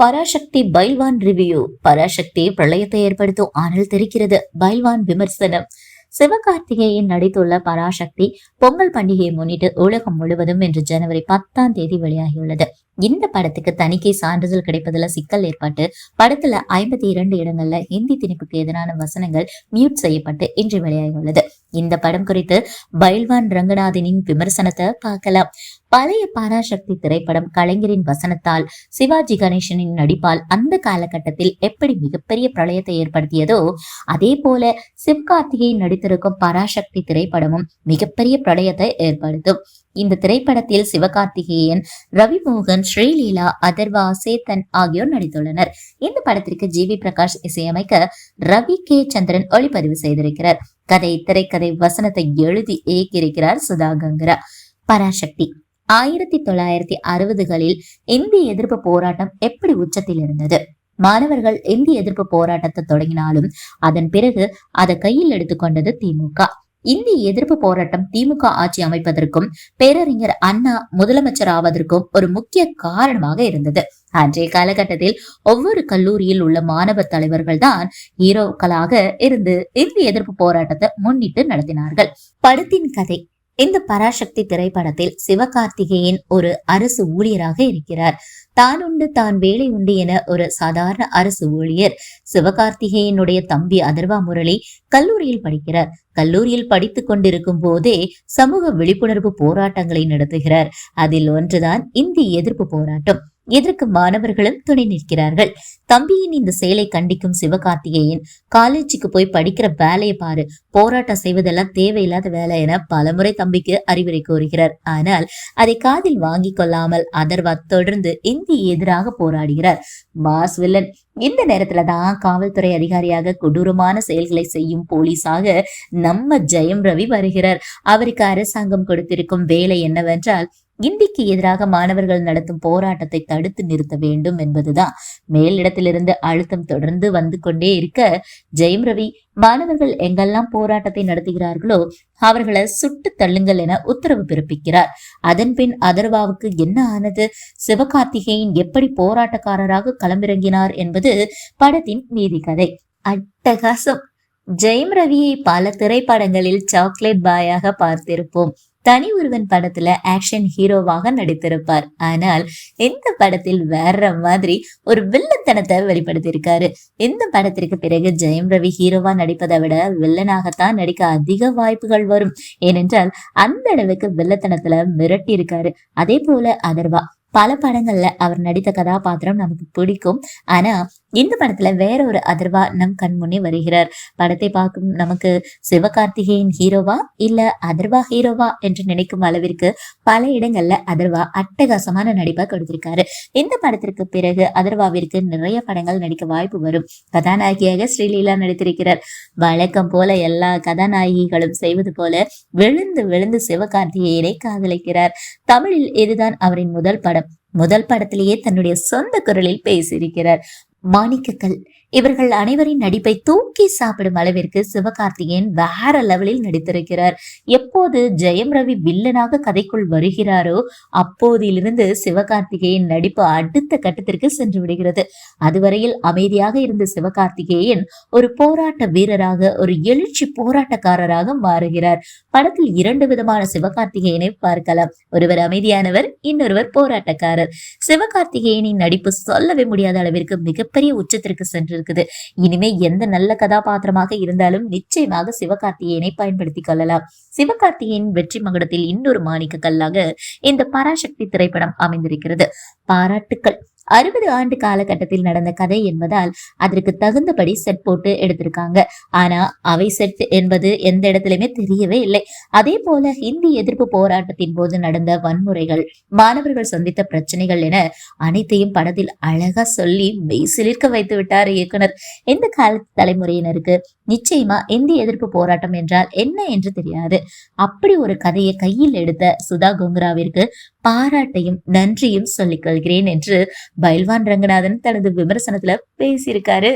Parasakthi Pailwaan review. Parasakthi பிரளயத்தை ஏற்படுத்தும் ஆனால் தெரிக்கிறது பைல்வான் விமர்சனம். சிவகார்த்திகேயன் நடித்துள்ள பராசக்தி பொங்கல் பண்டிகையை முன்னிட்டு உலகம் முழுவதும் இன்று ஜனவரி பத்தாம் தேதி வெளியாகியுள்ளது. இந்த படத்துக்கு தணிக்கை சான்றிதழ் கிடைப்பதுல சிக்கல் ஏற்பட்டு படத்துல ஐம்பத்தி இரண்டு இடங்கள்ல ஹிந்தி திணிப்புக்கு எதிரான வசனங்கள் மியூட் செய்யப்பட்டு இன்று வெளியாகியுள்ளது. இந்த படம் குறித்து பைல்வான் ரங்கநாதனின் விமர்சனத்தை பார்க்கலாம். பழைய பாராசக்தி திரைப்படம் கலைஞரின் வசனத்தால் சிவாஜி கணேசனின் நடிப்பால் அந்த காலகட்டத்தில் எப்படி மிகப்பெரிய பிரளயத்தை ஏற்படுத்தியதோ அதே போல சிவகார்த்திகேயன் நடித்திருக்கும் பராசக்தி திரைப்படமும் மிகப்பெரிய பிரளயத்தை ஏற்படுத்தும். இந்த திரைப்படத்தில் சிவகார்த்திகேயன் ரவிமோகன் ஸ்ரீலீலா அதர்வா சேத்தன் ஆகியோர் நடித்துள்ளனர். இந்த படத்திற்கு ஜி வி பிரகாஷ் இசையமைக்க ரவி கே. சந்திரன் ஒளிப்பதிவு செய்திருக்கிறார். கதை திரைக்கதை வசனத்தை எழுதி இயக்கியிருக்கிறார் சுதா கங்கரா பராசக்தி. ஆயிரத்தி தொள்ளாயிரத்தி அறுபதுகளில் இந்தி எதிர்ப்பு போராட்டம் எப்படி உச்சத்தில் இருந்தது? மாணவர்கள் இந்தி எதிர்ப்பு போராட்டத்தை தொடங்கினாலும் அதன் பிறகு அதை கையில் எடுத்துக்கொண்டது திமுக இந்திய எதிர்ப்பு போராட்டம் திமுக ஆட்சி அமைப்பதற்கும் பேரறிஞர் அண்ணா முதலமைச்சர் ஆவதற்கும் ஒரு முக்கிய காரணமாக இருந்தது. அன்றைய காலகட்டத்தில் ஒவ்வொரு கல்லூரியில் உள்ள மாணவ தலைவர்கள் தான் ஹீரோக்களாக இருந்து இந்திய எதிர்ப்பு போராட்டத்தை முன்னிட்டு நடத்தினார்கள். படத்தின் கதை இந்த பராசக்தி திரைப்படத்தில் சிவகார்த்திகேயன் ஒரு அரசு ஊழியராக இருக்கிறார். தான் உண்டு தான் வேலை உண்டு என ஒரு சாதாரண அரசு ஊழியர் சிவகார்த்திகேயனுடைய தம்பி அதர்வா முரளி கல்லூரியில் படிக்கிறார். கல்லூரியில் படித்துக் கொண்டிருக்கும் போதே சமூக விழிப்புணர்வு போராட்டங்களை நடத்துகிறார். அதில் ஒன்றுதான் இந்தி எதிர்ப்பு போராட்டம். இதற்கு மாணவர்களும் துணை நிற்கிறார்கள். தம்பியின் இந்த செயலை கண்டிக்கும் சிவகார்த்திகேயன் காலேஜுக்கு போய் படிக்கிற வேலையை பாரு. போராட்டம் செய்வதெல்லாம் தேவையில்லாத வேலை என பலமுறை தம்பிக்கு அறிவுரை கூறுகிறார். ஆனால் அதை காதில் வாங்கி கொள்ளாமல் அதர்வா தொடர்ந்து இந்தி எதிராக போராடுகிறார். மாஸ் வில்லன் இந்த நேரத்துல தான் காவல்துறை அதிகாரியாக கொடூரமான செயல்களை செய்யும் போலீஸாக நம்ம ஜெயம் ரவி வருகிறார். அவருக்கு அரசாங்கம் கொடுத்திருக்கும் வேலை என்னவென்றால் இந்திக்கு எதிராக மாணவர்கள் நடத்தும் போராட்டத்தை தடுத்து நிறுத்த வேண்டும் என்பதுதான். மேலிடத்திலிருந்து அழுத்தம் தொடர்ந்து வந்து கொண்டே இருக்க ஜெயம் ரவி மாணவர்கள் எங்கெல்லாம் போராட்டத்தை நடத்துகிறார்களோ அவர்களை சுட்டு தள்ளுங்கள் என உத்தரவு பிறப்பிக்கிறார். அதன் பின் அதர்வாவுக்கு என்ன ஆனது? சிவகார்த்திகேயன் எப்படி போராட்டக்காரராக களமிறங்கினார் என்பது படத்தின் மீதி கதை. அட்டகாசம். ஜெயம் ரவியை பல திரைப்படங்களில் சாக்லேட் பாயாக பார்த்திருப்போம். தனி ஒருவன் படத்துல ஆக்ஷன் ஹீரோவாக நடித்திருப்பார். ஆனால் இந்த படத்தில் வேற மாதிரி ஒரு வில்லத்தனத்தை வெளிப்படுத்தியிருக்காரு? இந்த படத்திற்கு பிறகு ஜெயம் ரவி ஹீரோவா நடிப்பதை விட வில்லனாகத்தான் நடிக்க அதிக வாய்ப்புகள் வரும்? ஏனென்றால் அந்த அளவுக்கு வில்லத்தனத்துல மிரட்டி இருக்காரு. அதே போல அதர்வா. பல படங்கள்ல அவர் நடித்த கதாபாத்திரம் நமக்கு பிடிக்கும். ஆனா இந்த படத்துல வேற ஒரு அதர்வா நம் கண்முன்னே வருகிறார். படத்தை பார்க்கும் நமக்கு சிவகார்த்திகேயன் ஹீரோவா இல்ல அதர்வா ஹீரோவா என்று நினைக்கும் அளவிற்கு பல இடங்கள்ல அதர்வா அட்டகாசமான நடிப்பா கொடுத்திருக்காரு. இந்த படத்திற்கு பிறகு அதர்வாவிற்கு நிறைய படங்கள் நடிக்க வாய்ப்பு வரும். கதாநாயகியாக ஸ்ரீலீலா நடித்திருக்கிறார். வழக்கம் போல எல்லா கதாநாயகிகளும் செய்வது போல விழுந்து விழுந்து சிவகார்த்திகேயனை காதலிக்கிறார். தமிழில் இதுதான் அவரின் முதல் படம். முதல் படத்திலேயே தன்னுடைய சொந்த குரலில் பேசியிருக்கிறார். மாணிக்கக்கல் இவர்கள் அனைவரின் நடிப்பை தூக்கி சாப்பிடும் அளவிற்கு சிவகார்த்திகேயன் வேற லெவலில் நடித்திருக்கிறார். எப்போது ஜெயம் ரவி வில்லனாக கதைக்குள் வருகிறாரோ அப்போதிலிருந்து சிவகார்த்திகேயன் நடிப்பு அடுத்த கட்டத்திற்கு சென்று விடுகிறது. அதுவரையில் அமைதியாக இருந்த சிவகார்த்திகேயன் ஒரு போராட்ட வீரராக ஒரு எழுச்சி போராட்டக்காரராக மாறுகிறார். படத்தில் இரண்டு விதமான சிவகார்த்திகேயனை பார்க்கலாம். ஒருவர் அமைதியானவர் இன்னொருவர் போராட்டக்காரர். சிவகார்த்திகேயனின் நடிப்பு சொல்லவே முடியாத அளவிற்கு மிகப்பெரிய உச்சத்திற்கு சென்று இருக்குது. இனிமே எந்த நல்ல கதாபாத்திரமாக இருந்தாலும் நிச்சயமாக சிவகார்த்திகேயனை பயன்படுத்திக் கொள்ளலாம். சிவகார்த்திகேயன் வெற்றி மகுடத்தில் இன்னொரு மாணிக்க கல்லாக இந்த பராசக்தி திரைப்படம் அமைந்திருக்கிறது. பாராட்டுக்கள். அறுபது ஆண்டு காலகட்டத்தில் நடந்த கதை என்பதால் அதற்கு தகுந்தபடி செட் போட்டு எடுத்திருக்காங்க. ஆனா அவை செட் என்பது எந்த இடத்துலயுமே தெரியவே இல்லை. அதே போல ஹிந்தி எதிர்ப்பு போராட்டத்தின் போது நடந்த வன்முறைகள் மாணவர்கள் சந்தித்த பிரச்சனைகள் என அனைத்தையும் படத்தில் அழகா சொல்லி மெய்சிலிர்க்க வைத்து விட்டார் இயக்குனர். இந்த கால தலைமுறையினருக்கு நிச்சயமா இந்தி எதிர்ப்பு போராட்டம் என்றால் என்ன என்று தெரியாது. அப்படி ஒரு கதையை கையில் எடுத்த சுதா கோங்கராவிற்கு பாராட்டையும் நன்றியும் சொல்லிக் கொள்கிறேன் என்று பைல்வான் ரங்கநாதன் தனது விமர்சனத்துல பேசியிருக்காரு.